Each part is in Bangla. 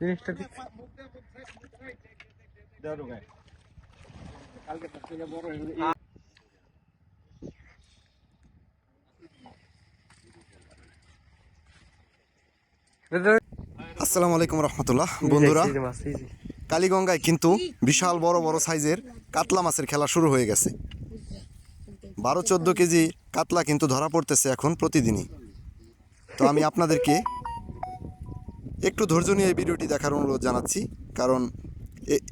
জিনিসটা। আসসালামু আলাইকুম রহমতুল্লাহ বন্ধুরা। কালীগঙ্গায় কিন্তু বিশাল বড় বড় সাইজের কাতলা মাছের খেলা শুরু হয়ে গেছে। বারো চোদ্দ কেজি কাতলা কিন্তু ধরা পড়তেছে এখন প্রতিদিনই। তো আমি আপনাদেরকে একটু ধৈর্য নিয়ে এই ভিডিওটি দেখার অনুরোধ জানাচ্ছি। কারণ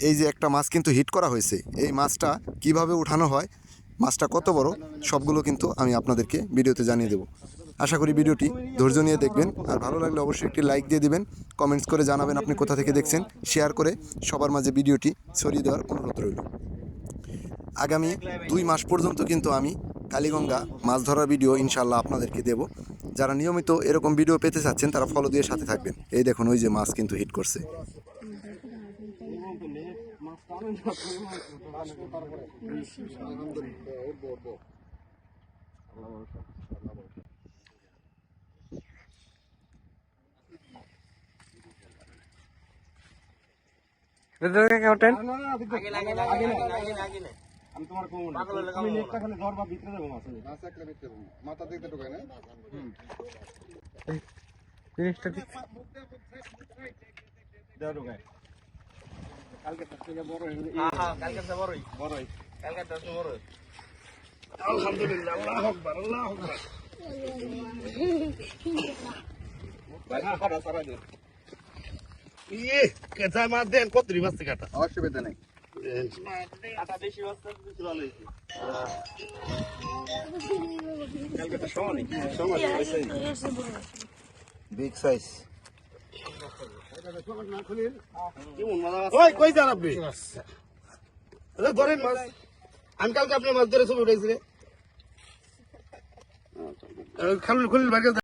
এই যে একটা মাছ কিন্তু হিট করা হয়েছে, এই মাছটা কীভাবে উঠানো হয়, মাছটা কত বড়, সবগুলো কিন্তু আমি আপনাদেরকে ভিডিওতে জানিয়ে দেব। আশা করি ভিডিওটি ধৈর্য নিয়ে দেখবেন, আর ভালো লাগলে অবশ্যই একটি লাইক দিয়ে দিবেন, কমেন্টস করে জানাবেন আপনি কোথা থেকে দেখছেন, শেয়ার করে সবার মাঝে ভিডিওটি ছড়িয়ে দেওয়ার অনুরোধ রইল। আগামী দুই মাস পর্যন্ত কিন্তু আমি কালীগঙ্গা মাছ ধরার ভিডিও ইনশাল্লাহ আপনাদেরকে দেব। যারা নিয়মিত এরকম ভিডিও পেতে চাচ্ছেন তারা ফলো দিয়ে সাথে থাকবেন এই দেখুন ওই যে মাছ কিন্তু হিট করছে না, দেখো। আগে না। আমি তোমার কমু না। তুমি নেটটা খালি ধরবা, ভিতরে যাব মাছ। জিনিসটা ঠিক দেও ঢোকায়। কালকে তার থেকে বড় হয়ে গেছে। বড়ই। আলহামদুলিল্লাহ, আল্লাহু আকবার, আল্লাহু আকবার। ভাই, কাটা সারা দিন। ইয়ে, কতরি মাছছে কাটা? অসুবিধা নেই বিগ সাইজ মাছ। আমি কালকে আপনার মাছ ধরে ছবি বাড়ি